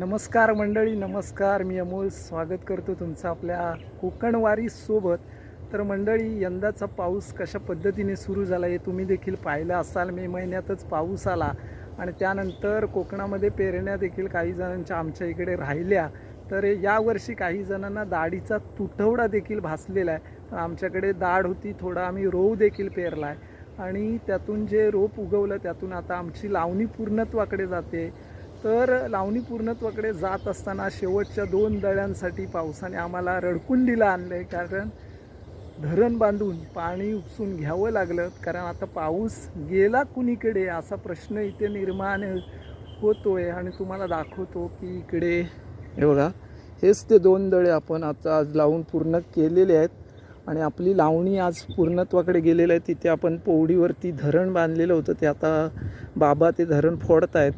नमस्कार मंडळी नमस्कार. मी अमोल. स्वागत करतो तुमचं आपल्या कोकणवारी सोबत. तर मंडळी यंदाचा पाऊस कशा पद्धतीने सुरू झाला हे तुम्ही देखील पाहिलं असाल. मे महिन्यातच पाऊस आला आणि त्यानंतर कोकणामध्ये पेरण्या देखील काही जणांच्या आमच्या इकडे राहिल्या. तर यावर्षी काही जणांना दाढीचा तुटवडा देखील भासलेला आहे. तर आमच्याकडे दाढ होती थोडा आम्ही रोव देखील पेरला आहे आणि त्यातून जे रोप उगवलं त्यातून आता आमची लावणी पूर्णत्वाकडे जाते. तर लावणी पूर्णत्वाकडे जात असताना शेवटच्या दोन दळ्यांसाठी पावसाने आम्हाला रडकुंडीला आणलं आहे कारण धरण बांधून पाणी उपसून घ्यावं लागलं. कारण आता पाऊस गेला कुणीकडे असा प्रश्न इथे निर्माण होतोय. आणि तुम्हाला दाखवतो की इकडे हे बघा हेच ते दोन दळे आपण आता आज लावून पूर्ण केलेले आहेत. आणि आपली लावणी आज पूर्णत्वाकडे गेलेलं आहे. तिथे आपण पोवडीवरती धरण बांधलेलं होतं. ते आता बाबा ते धरण फोडत आहेत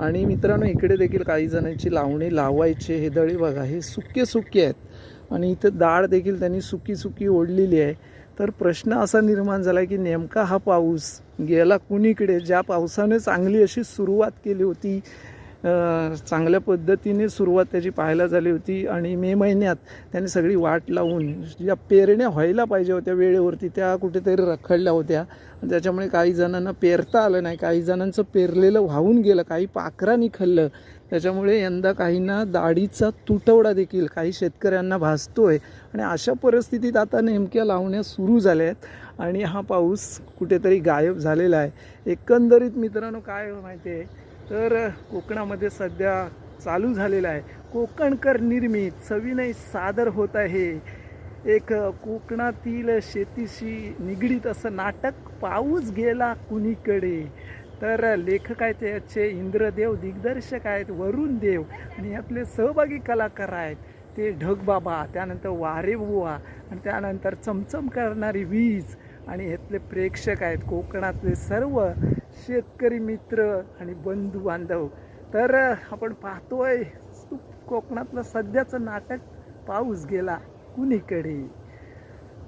आणि मित्रांनो इकडे देखील काही जणांची लावणी लावायचे हे दळे बघा हे सुके सुके आहेत. आणि इथं डाळ देखील त्यांनी सुकी सुकी ओढलेली आहे. तर प्रश्न असा निर्माण झाला की नेमका हा पाऊस गेला कुणीकडे? ज्या पावसाने चांगली अशी सुरुवात केली होती चांगल्या पद्धतीने सुरुवात त्याची पाहायला झाली होती आणि मे महिन्यात त्यांनी सगळी वाट लावून ज्या पेरण्या व्हायला पाहिजे होत्या वेळेवरती त्या कुठेतरी रखडल्या होत्या. त्याच्यामुळे काही जणांना पेरता आलं नाही काही जणांचं पेरलेलं वाहून गेलं काही पाखरांनी खाल्लं त्याच्यामुळे यंदा काहींना दाढीचा तुटवडा देखील काही शेतकऱ्यांना भासतो आहे आणि अशा परिस्थितीत आता नेमक्या लावण्या सुरू झाल्या आहेत आणि हा पाऊस कुठेतरी गायब झालेला आहे. एकंदरीत मित्रांनो काय माहिती आहे? तर कोकणामध्ये सध्या चालू झालेलं आहे. कोकणकर निर्मित सविनय सादर होत आहे. एक कोकणातील शेतीशी निगडीत असं नाटक पाऊस गेला कुणीकडे? तर लेखक आहेत याचे इंद्रदेव दिग्दर्शक आहेत वरुण देव आणि यातले सहभागी कलाकार आहेत ते ढगबाबा त्यानंतर वारे बुवा आणि त्यानंतर चमचम करणारी वीज. आणि यातले प्रेक्षक आहेत कोकणातले सर्व शेतकरी मित्र आणि बंधू बांधव तर आपण पाहतोय कोकणातलं सध्याचं नाटक पाऊस गेला कुणीकडे?